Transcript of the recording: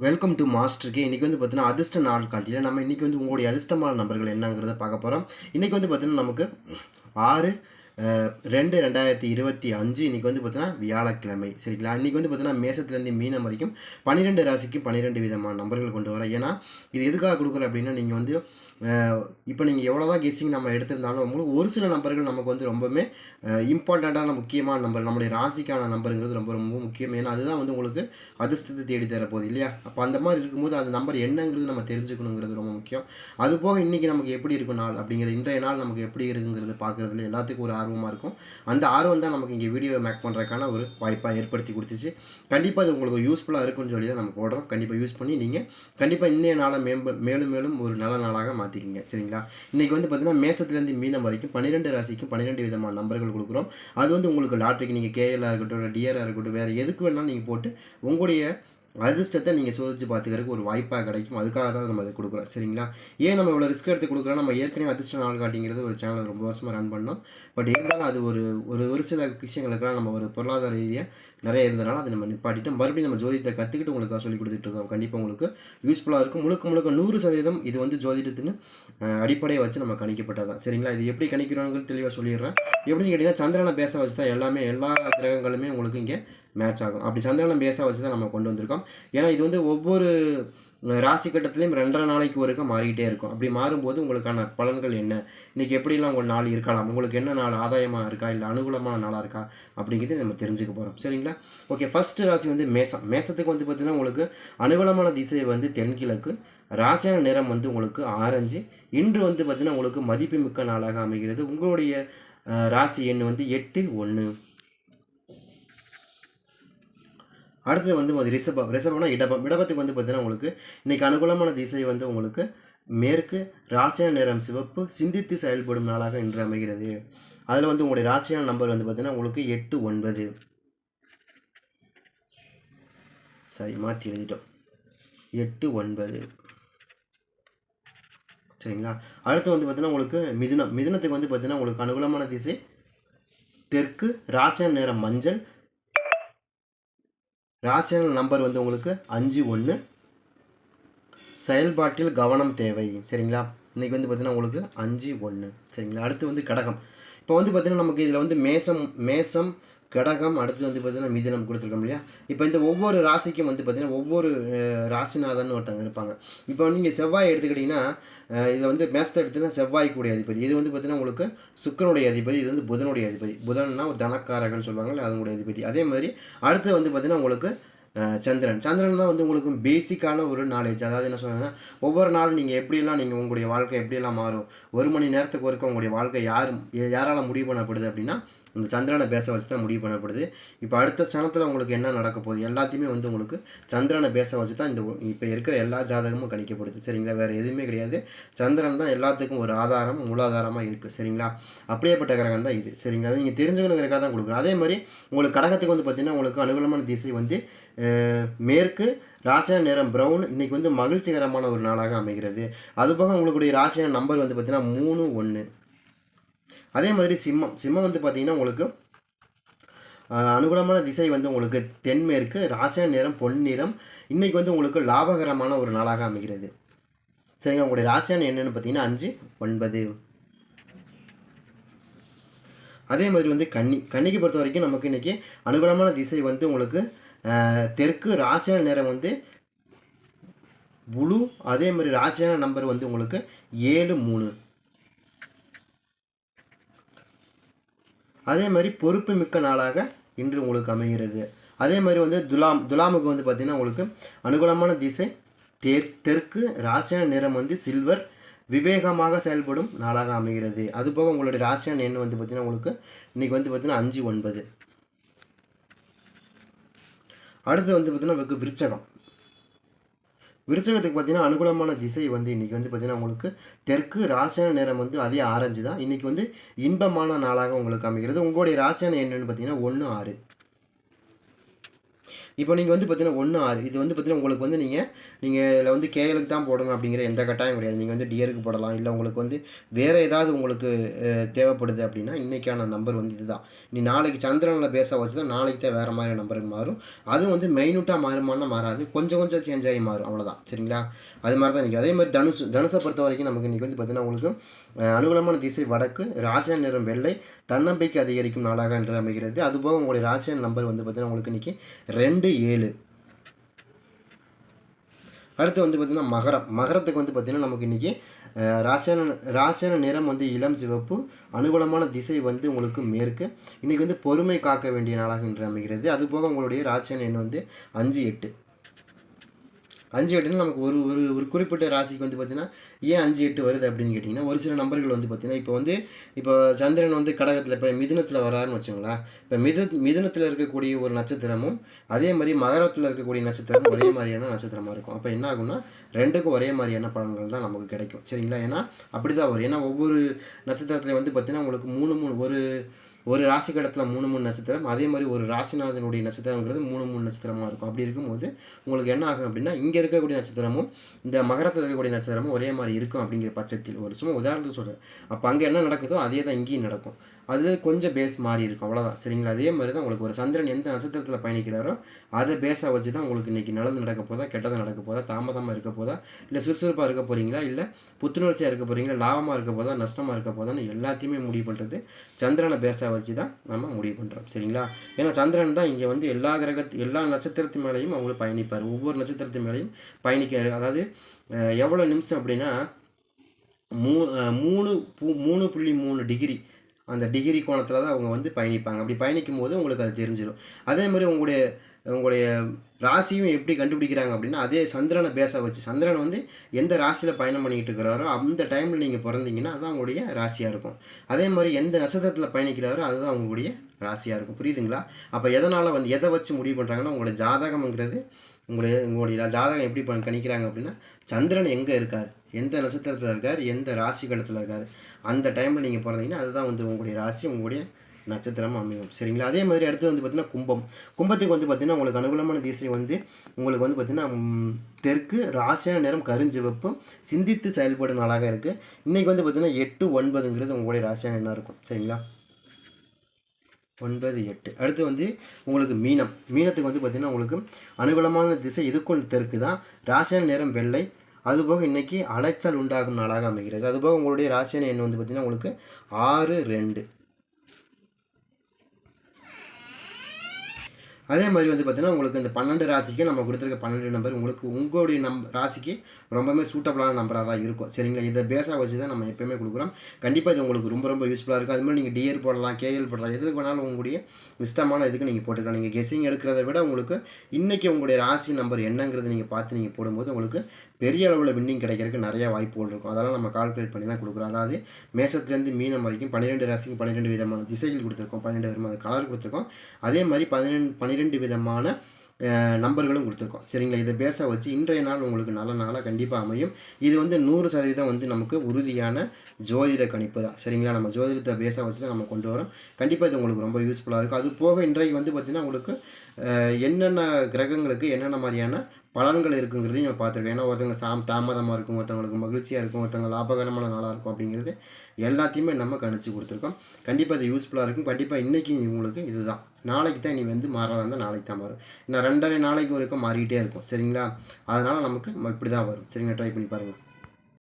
Welcome to மாஸ்டருக்கு இன்றைக்கி வந்து பார்த்தீங்கன்னா அதிர்ஷ்ட நாள் காட்டியில் நம்ம இன்றைக்கி வந்து உங்களுடைய அதிர்ஷ்டமான நம்பர்கள் என்னங்கிறத பார்க்க போகிறோம் இன்றைக்கி வந்து பார்த்தீங்கன்னா நமக்கு ஆறு ரெண்டு ரெண்டாயிரத்தி இருபத்தி அஞ்சு இன்றைக்கி வந்து பார்த்தீங்கன்னா வியாழக்கிழமை. சரிங்களா? இன்றைக்கி வந்து பார்த்தீங்கன்னா மேசத்துலேருந்து மீனம் வரைக்கும் பன்னிரெண்டு ராசிக்கும் பன்னிரெண்டு விதமான நம்பர்கள் கொண்டு வரேன் ஏன்னா இது எதுக்காக கொடுக்குறேன் அப்படின்னா நீங்கள் வந்து இப்போ நீங்கள் எவ்வளோ தான் கெஸ்ஸிங் நம்ம எடுத்திருந்தாலும் உங்களுக்கு ஒரு சில நம்பர்கள் நமக்கு வந்து ரொம்பவுமே இம்பார்ட்டண்ட்டான முக்கியமான நம்பர் நம்மளுடைய ராசிக்கான நம்பருங்கிறது ரொம்ப ரொம்ப முக்கியம். ஏன்னா அதுதான் வந்து உங்களுக்கு அதிர்ஷ்டத்தை தேடி தரப்போகுது இல்லையா? அப்போ அந்த மாதிரி இருக்கும்போது அந்த நம்பர் என்னங்கிறது நம்ம தெரிஞ்சுக்கணுங்கிறது ரொம்ப முக்கியம். அது போக இன்றைக்கி நமக்கு எப்படி இருக்கும் நாள் அப்படிங்கிற இன்றைய நாள் நமக்கு எப்படி இருக்குங்கிறது பார்க்குறதுல எல்லாத்துக்கும் ஒரு ஆர்வமாக இருக்கும். அந்த ஆர்வம் தான் நமக்கு இங்கே வீடியோ மேக் பண்ணுறதுக்கான ஒரு வாய்ப்பாக ஏற்படுத்தி கொடுத்துச்சு. கண்டிப்பாக அது உங்களுக்கு யூஸ்ஃபுல்லாக இருக்கும்னு சொல்லி தான் நம்ம போடுறோம். கண்டிப்பாக யூஸ் பண்ணி நீங்கள் கண்டிப்பாக இன்றைய நாளை மேம்ப மேலும் மேலும் ஒரு நல்ல நாளாக மாற்றிக்கிங்க சரிங்களா? இன்றைக்கி வந்து பார்த்தீங்கன்னா மேசத்துலேருந்து மீனம் வரைக்கும் பன்னிரெண்டு ராசிக்கும் பன்னிரெண்டு விதமான நம்பர்கள் கொடுக்குறோம். அது வந்து உங்களுக்கு லாட்ரிக்கு நீங்கள் கேஎல்லாக இருக்கட்டும் டிஆராக இருக்கட்டும் வேறு எதுக்கு வேணாலும் நீங்கள் போட்டு உங்களுடைய அதிர்ஷ்டத்தை நீங்கள் சோதிச்சு பார்த்துக்கிறதுக்கு ஒரு வாய்ப்பாக கிடைக்கும். அதுக்காக தான் நம்ம அதை கொடுக்குறோம். சரிங்களா? ஏன் நம்ம இவ்வளோ ரிஸ்க் எடுத்து கொடுக்குறோம்? நம்ம ஏற்கனவே அதிர்ஷ்ட நாள் காட்டிங்கிறது ஒரு சேனல் ரொம்ப வருஷமாக ரன் பண்ணோம். பட் இருந்தாலும் அது ஒரு ஒரு ஒரு சில விஷயங்களுக்காக நம்ம ஒரு பொருளாதார ரீதியாக நிறைய இருந்தனால அதை நம்ம நிப்பாட்டிட்டு மறுபடியும் நம்ம ஜோதிடத்தை கற்றுக்கிட்டு உங்களுக்கு சொல்லி கொடுத்துட்ருக்கோம் கண்டிப்பாக உங்களுக்கு யூஸ்ஃபுல்லாக இருக்கும். முழுக்க முழுக்க நூறு சதவீதம் இது வந்து ஜோதிடத்தின் அடிப்படையை வச்சு நம்ம கணிக்கப்பட்டதான் சரிங்களா? இது எப்படி கணிக்கிறோங்கிறது தெளிவாக சொல்லிடுறேன். எப்படின்னு கேட்டிங்கன்னா சந்திரனை பேச வச்சு தான் எல்லாமே எல்லா கிரகங்களுமே உங்களுக்கு இங்கே மேட்ச் ஆகும். அப்படி சந்திரனை பேஸாக வச்சு தான் நம்ம கொண்டு வந்திருக்கோம். ஏன்னா இது வந்து ஒவ்வொரு ராசி கட்டத்துலேயும் ரெண்டரை நாளைக்கு ஒருக்க மாறிக்கிட்டே இருக்கும். அப்படி மாறும்போது உங்களுக்கான பலன்கள் என்ன? இன்றைக்கி எப்படிலாம் உங்கள் நாள் இருக்கலாம்? உங்களுக்கு என்ன நாள் ஆதாயமாக இருக்கா? இல்லை அனுகூலமான நாளாக இருக்கா? அப்படிங்கிறது நம்ம தெரிஞ்சுக்க போகிறோம் சரிங்களா? ஓகே ஃபஸ்ட்டு ராசி வந்து மேசம். மேசத்துக்கு வந்து பார்த்திங்கன்னா உங்களுக்கு அனுகூலமான திசை வந்து தென்கிழக்கு. ராசியான நிறம் வந்து உங்களுக்கு ஆரஞ்சு. இன்று வந்து பார்த்திங்கன்னா உங்களுக்கு மதிப்புமிக்க நாளாக அமைகிறது. உங்களுடைய ராசி எண் வந்து எட்டு ஒன்று அடுத்தது வந்து ஒரு ரிஷபம். ரிஷபம்னா இடபம். இடபத்துக்கு வந்து பார்த்தீங்கன்னா உங்களுக்கு இன்றைக்கி அனுகூலமான திசை வந்து உங்களுக்கு மேற்கு ராசியான நிறம் சிவப்பு சிந்தித்து செயல்படும் நாளாக இன்று அமைகிறது. அதில் வந்து உங்களுடைய ராசியான நம்பர் வந்து பார்த்தீங்கன்னா உங்களுக்கு எட்டு ஒன்பது. சரி மாற்றி எழுதிட்டோம். எட்டு ஒன்பது. சரிங்களா? அடுத்து வந்து பார்த்தீங்கன்னா உங்களுக்கு மிதுனம். மிதுனத்துக்கு வந்து பார்த்தீங்கன்னா உங்களுக்கு அனுகூலமான திசை தெற்கு ராசியான நிறம் மஞ்சள் ராசியான நம்பர் வந்து உங்களுக்கு அஞ்சு ஒன்று செயல்பாட்டில் கவனம் தேவை சரிங்களா? இன்றைக்கி வந்து பார்த்தீங்கன்னா உங்களுக்கு அஞ்சு ஒன்று சரிங்களா? அடுத்து வந்து கடகம். இப்போ வந்து பார்த்தீங்கன்னா நமக்கு இதில் வந்து மேசம் மேசம் கடகம் அடுத்து வந்து பார்த்தீங்கன்னா மிதினம் கொடுத்துருக்கோம் இல்லையா? இப்போ இந்த ஒவ்வொரு ராசிக்கும் வந்து பார்த்தீங்கன்னா ஒவ்வொரு ராசிநாதன் ஒருத்தவங்க இருப்பாங்க. இப்போ நீங்கள் செவ்வாய் எடுத்துக்கிட்டிங்கன்னா இதை இதில் வந்து மேசத்தை எடுத்தீங்கன்னா செவ்வாய்க்குடைய அதிபதி. இது வந்து பார்த்தீங்கன்னா உங்களுக்கு சுக்கரனுடைய அதிபதி இது வந்து புதனுடைய அதிபதி. புதன்னா ஒரு தனக்காரகன் சொல்லுவாங்கல்ல அதனுடைய அதிபதி. அதே மாதிரி அடுத்து வந்து பார்த்தீங்கன்னா உங்களுக்கு சந்திரன் சந்திரன். தான் வந்து உங்களுக்கு பேசிக்கான ஒரு நாலேஜ் அதாவது என்ன சொல்கிறேன்னா ஒவ்வொரு நாளும் நீங்கள் எப்படியெல்லாம் நீங்கள் உங்களுடைய வாழ்க்கை எப்படியெல்லாம் மாறும்? ஒரு மணி நேரத்துக்கு ஒருக்க உங்களுடைய வாழ்க்கை யார் யாரால் முடிவு பண்ணப்படுது அப்படின்னா இந்த சந்திரனை பேச வச்சு தான் முடிவு பண்ணப்படுது. இப்போ அடுத்த சனத்தில் உங்களுக்கு என்ன நடக்க போகுது? எல்லாத்தையுமே வந்து உங்களுக்கு சந்திரனை பேச வச்சு தான் இந்த இப்போ இருக்கிற எல்லா ஜாதகமும் கணிக்கப்படுது. சரிங்களா? வேறு எதுவுமே கிடையாது. சந்திரன் தான் எல்லாத்துக்கும் ஒரு ஆதாரம் மூலாதாரமாக இருக்குது சரிங்களா? அப்படியேப்பட்ட கிரகம் தான் இது. சரிங்களா? அது நீங்கள் தெரிஞ்சுக்கணுங்கிறக்காக தான் கொடுக்குறோம். அதே மாதிரி உங்களுக்கு கடகத்துக்கு வந்து பார்த்திங்கன்னா உங்களுக்கு அனுகூலமான திசை வந்து மேற்கு ராசியான நேரம் ப்ரௌன் இன்றைக்கி வந்து மகிழ்ச்சிகரமான ஒரு நாளாக அமைகிறது. அதுபோக உங்களுடைய ராசியான நம்பர் வந்து பார்த்திங்கன்னா மூணு ஒன்று அதே மாதிரி சிம்மம். சிம்மம் வந்து பார்த்திங்கன்னா உங்களுக்கு அனுகூலமான திசை வந்து உங்களுக்கு தென்மேற்கு ராசியான நிறம் பொன்னிறம். இன்றைக்கி வந்து உங்களுக்கு லாபகரமான ஒரு நாளாக அமைகிறது. சரிங்க உங்களுடைய ராசியான என்னென்னு பார்த்தீங்கன்னா அஞ்சு ஒன்பது. அதே மாதிரி வந்து கன்னி கன்னிக்கு பொறுத்த வரைக்கும் நமக்கு இன்றைக்கி அனுகூலமான திசை வந்து உங்களுக்கு தெற்கு ராசியான நிறம் வந்து புளு அதே மாதிரி ராசியான நம்பர் வந்து உங்களுக்கு ஏழு மூணு. அதே மாதிரி பொறுப்பு மிக்க நாளாக இன்று உங்களுக்கு அமைகிறது. அதே மாதிரி வந்து துலாம் துலாமுக்கு வந்து பார்த்திங்கன்னா உங்களுக்கு அனுகூலமான திசை தெற் தெற்கு ராசியான நிறம் வந்து சில்வர் விவேகமாக செயல்படும் நாளாக அமைகிறது. அதுபோக உங்களுடைய ராசியான எண் வந்து பார்த்திங்கன்னா உங்களுக்கு இன்றைக்கி வந்து பார்த்திங்கன்னா அஞ்சு ஒன்பது. அடுத்து வந்து பார்த்திங்கன்னா உங்களுக்கு விருச்சகம். விருச்சகத்துக்கு பார்த்தீங்கன்னா அனுகூலமான திசை வந்து இன்றைக்கி வந்து பார்த்திங்கன்னா உங்களுக்கு தெற்கு ராசியான நேரம் வந்து அதே ஆரஞ்சு தான். இன்றைக்கி வந்து இன்பமான நாளாக உங்களுக்கு அமைகிறது. உங்களுடைய ராசியான என்னென்னு பார்த்தீங்கன்னா ஒன்று ஆறு. இப்போ நீங்கள் வந்து பார்த்தீங்கன்னா ஒன்று ஆறு. இது வந்து பார்த்தீங்கன்னா உங்களுக்கு வந்து நீங்கள் நீங்கள் இதில் வந்து கேஎலுக்கு தான் போடணும் அப்படிங்கிற எந்த கட்டாயம் கிடையாது. நீங்கள் வந்து டியருக்கு போடலாம். இல்லை உங்களுக்கு வந்து வேறு ஏதாவது உங்களுக்கு தேவைப்படுது அப்படின்னா இன்றைக்கான நம்பர் வந்து இதுதான். நீ நாளைக்கு சந்திரனில் பேச வச்சு தான் நாளைக்கு தான் வேறு மாதிரி நம்பருக்கு மாறும். அதுவும் வந்து மைனூட்டாக மாறுமானா மாறாது. கொஞ்சம் கொஞ்சம் சேஞ்ச் ஆகி மாறும். அவ்வளோதான் சரிங்களா? அது மாதிரி தான் இன்றைக்கி அதே மாதிரி தனுசு தனுசை பொறுத்த வரைக்கும் நமக்கு இன்றைக்கி வந்து பார்த்தீங்கன்னா உங்களுக்கு அனுகூலமான திசை வடக்கு ராசியான நிறம் வெள்ளை தன்னம்பிக்கை அதிகரிக்கும் நாளாக என்று அமைகிறது. அதுபோக உங்களுடைய ராசியன் நம்பர் வந்து பார்த்தீங்கன்னா உங்களுக்கு இன்றைக்கி ரெண்டு ஏழு. அடுத்து வந்து பார்த்திங்கன்னா மகரம். மகரத்துக்கு வந்து பார்த்திங்கன்னா நமக்கு இன்றைக்கி ராசியான ராசியான நிறம் வந்து இளம் சிவப்பு. அனுகூலமான திசை வந்து உங்களுக்கு மேற்கு. இன்றைக்கி வந்து பொறுமை காக்க வேண்டிய நாளாக இன்று அமைகிறது. அதுபோக உங்களுடைய ராசியான எண் வந்து அஞ்சு எட்டு. அஞ்சு எட்டுன்னு நமக்கு ஒரு ஒரு ஒரு குறிப்பிட்ட ராசிக்கு வந்து பார்த்தீங்கன்னா ஏன் அஞ்சு எட்டு வருது அப்படின்னு கேட்டிங்கன்னா ஒரு சில நம்பர்கள் வந்து பார்த்தீங்கன்னா இப்போ வந்து இப்போ சந்திரன் வந்து கடகத்தில் இப்போ மிதுனத்தில் வராருன்னு வச்சுங்களேன் இப்போ மிது மிதுனத்தில் இருக்கக்கூடிய ஒரு நட்சத்திரமும் அதே மாதிரி மகரத்தில் இருக்கக்கூடிய நட்சத்திரமும் ஒரே மாதிரியான நட்சத்திரமாக இருக்கும். அப்போ என்ன ஆகும்னா ரெண்டுக்கும் ஒரே மாதிரியான பலன்கள் தான் நமக்கு கிடைக்கும். சரிங்களா? ஏன்னா அப்படி தான் வரும். ஏன்னா ஒவ்வொரு நட்சத்திரத்துலையும் வந்து பார்த்தீங்கன்னா உங்களுக்கு மூணு மூணு ஒரு ஒரு ராசி கடத்தில் மூணு மூணு நட்சத்திரம் அதே மாதிரி ஒரு ராசிநாதனுடைய நட்சத்திரங்கிறது மூணு மூணு நட்சத்திரமாக இருக்கும். அப்படி இருக்கும்போது உங்களுக்கு என்ன ஆகும் அப்படின்னா இங்கே இருக்கக்கூடிய நட்சத்திரமும் இந்த மகரத்தில் இருக்கக்கூடிய நட்சத்திரமும் ஒரே மாதிரி இருக்கும் அப்படிங்கிற பட்சத்தில் ஒரு சும்மா உதாரணத்துக்கு சொல்கிறேன் அப்போ அங்கே என்ன நடக்குதோ அதே தான் இங்கேயும் நடக்கும். அது கொஞ்சம் பேஸ் மாறி இருக்கும். அவ்வளோதான் சரிங்களா? அதே மாதிரி தான் உங்களுக்கு ஒரு சந்திரன் எந்த நட்சத்திரத்தில் பயணிக்கிறாரோ அதை பேஸாக வச்சு தான் உங்களுக்கு இன்றைக்கி நல்லது நடக்க போதா கெட்டது நடக்க போதா தாமதமாக இருக்க போதா இல்லை சுறுசுறுப்பாக இருக்க போகிறீங்களா இல்லை புத்துணர்ச்சியாக இருக்க போகிறீங்களா லாபமாக இருக்க போதா நஷ்டமாக இருக்க போதான்னு எல்லாத்தையுமே முடிவு பண்ணுறது சந்திரனை பேஸாக வச்சு தான் நம்ம முடிவு பண்ணுறோம் சரிங்களா? ஏன்னா சந்திரன் தான் இங்கே வந்து எல்லா கிரகத்து எல்லா நட்சத்திரத்து மேலேயும் அவங்களுக்கு பயணிப்பார். ஒவ்வொரு நட்சத்திரத்து மேலேயும் பயணிக்க அதாவது எவ்வளோ நிமிஷம் அப்படின்னா மூ மூணு பு- மூணு புள்ளி மூணு டிகிரி அந்த டிகிரி கோணத்தில் தான் அவங்க வந்து பயணிப்பாங்க. அப்படி பயணிக்கும் போது உங்களுக்கு அது தெரிஞ்சிடும் அதே மாதிரி உங்களுடைய உங்களுடைய ராசியும் எப்படி கண்டுபிடிக்கிறாங்க அப்படின்னா அதே சந்திரனை பேச வச்சு சந்திரன் வந்து எந்த ராசியில் பயணம் பண்ணிக்கிட்டு இருக்கிறாரோ அந்த டைமில் நீங்கள் பிறந்தீங்கன்னா அதுதான் உங்களுடைய ராசியாக இருக்கும். அதே மாதிரி எந்த நட்சத்திரத்தில் பயணிக்கிறாரோ அதுதான் உங்களுடைய ராசியாக இருக்கும். புரியுதுங்களா? அப்போ எதனால் வந்து எதை வச்சு முடிவு பண்ணுறாங்கன்னா உங்களுடைய ஜாதகம்ங்கிறது உங்களுடைய உங்களுடைய ஜாதகம் எப்படி கணிக்கிறாங்க அப்படின்னா சந்திரன் எங்கே இருக்கார்? எந்த நட்சத்திரத்தில் இருக்கார் எந்த ராசி கடத்தில் இருக்கார். அந்த டைமில் நீங்கள் பிறந்தீங்கன்னா அதுதான் வந்து உங்களுடைய ராசி உங்களுடைய நட்சத்திரம் அமையும். சரிங்களா? அதே மாதிரி அடுத்து வந்து பார்த்திங்கன்னா கும்பம். கும்பத்துக்கு வந்து பார்த்திங்கன்னா உங்களுக்கு அனுகூலமான திசை வந்து உங்களுக்கு வந்து பார்த்திங்கன்னா தெற்கு ராசியான நேரம் கருஞ்சிவப்பு சிந்தித்து செயல்படும் நாளாக இருக்குது இன்றைக்கி வந்து பார்த்திங்கன்னா எட்டு ஒன்பதுங்கிறது உங்களுடைய ராசியான என்ன இருக்கும். சரிங்களா? ஒன்பது எட்டு. அடுத்து வந்து உங்களுக்கு மீனம். மீனத்துக்கு வந்து பார்த்திங்கன்னா உங்களுக்கு அனுகூலமான திசை இதுக்கும் தெற்கு தான் ராசியான நேரம் வெள்ளை அதுபோக இன்றைக்கி அலைச்சல் உண்டாகும் நாளாக அமைகிறது. அதுபோக உங்களுடைய ராசியான எண் வந்து பார்த்திங்கன்னா உங்களுக்கு ஆறு ரெண்டு. அதே மாதிரி வந்து பார்த்திங்கன்னா உங்களுக்கு இந்த பன்னெண்டு ராசிக்கு நம்ம கொடுத்துருக்க பன்னெண்டு நம்பர் உங்களுக்கு உங்களுடைய நம் ராசிக்கு ரொம்பவே சூட்டபுளான நம்பராக தான் இருக்கும். சரிங்களா? இதை பேஸாக வச்சு தான் நம்ம எப்பயுமே கொடுக்குறோம். கண்டிப்பாக இது உங்களுக்கு ரொம்ப ரொம்ப யூஸ்ஃபுல்லாக இருக்கும். அதுமாதிரி நீங்கள் டிஎர் போடலாம் கேஎல் போடலாம் எதுக்கு வேணாலும் உங்களுடைய இஷ்டமான இதுக்கு நீங்கள் போட்டுக்கலாம். நீங்கள் கெஸ்ஸிங் எடுக்கிறத விட உங்களுக்கு இன்றைக்கி உங்களுடைய ராசி நம்பர் என்னங்கிறது நீங்கள் பார்த்து நீங்கள் போடும்போது உங்களுக்கு பெரிய அளவில் வின்னிங் கிடைக்கிறதுக்கு நிறைய வாய்ப்புகள் இருக்கும். அதெல்லாம் நம்ம கால்குலேட் பண்ணி தான் கொடுக்குறோம். அதாவது மேசத்துலேருந்து மீனம் வரைக்கும் பன்னிரெண்டு ராசிக்கு பன்னிரெண்டு விதமான திசைகள் கொடுத்துருக்கோம். பன்னெண்டு விதமான கலர் கொடுத்துருக்கோம். அதே மாதிரி பதினெண்டு பன்னிரெண்டு விதமான நம்பர்களும் கொடுத்துருக்கோம். சரிங்களா? இதை பேச வச்சு இன்றைய நாள் உங்களுக்கு நல்ல நாளாக கண்டிப்பாக அமையும். இது வந்து நூறு சதவீதம் வந்து நமக்கு உறுதியான ஜோதிட கணிப்பு தான். சரிங்களா? நம்ம ஜோதிடத்தை பேச வச்சு தான் நம்ம கொண்டு வரோம். கண்டிப்பாக இது உங்களுக்கு ரொம்ப யூஸ்ஃபுல்லாக இருக்கும். அது போக இன்றைக்கு வந்து பார்த்திங்கன்னா உங்களுக்கு என்னென்ன கிரகங்களுக்கு என்னென்ன மாதிரியான பலன்கள் இருக்குங்கிறதையும் நம்ம பார்த்துருக்கோம் ஏன்னா ஒருத்தவங்க சாம் தாமதமாக இருக்கும் ஒருத்தவங்களுக்கு மகிழ்ச்சியாக இருக்கும் ஒருத்தவங்க லாபகரமான நாளாக இருக்கும் அப்படிங்கிறது எல்லாத்தையுமே நம்ம கணிச்சு கொடுத்துருக்கோம். கண்டிப்பாக இது யூஸ்ஃபுல்லாக இருக்கும். கண்டிப்பாக இன்றைக்கி உங்களுக்கு இதுதான். நாளைக்கு தான் நீ வந்து மாறாத இருந்தால் நாளைக்கு தான் மாறும். இன்னும் ரெண்டரை நாளைக்கு வரைக்கும் மாறிக்கிட்டே இருக்கும். சரிங்களா? அதனால் நமக்கு இப்படி தான் வரும். சரிங்களா? ட்ரை பண்ணி பாருங்கள்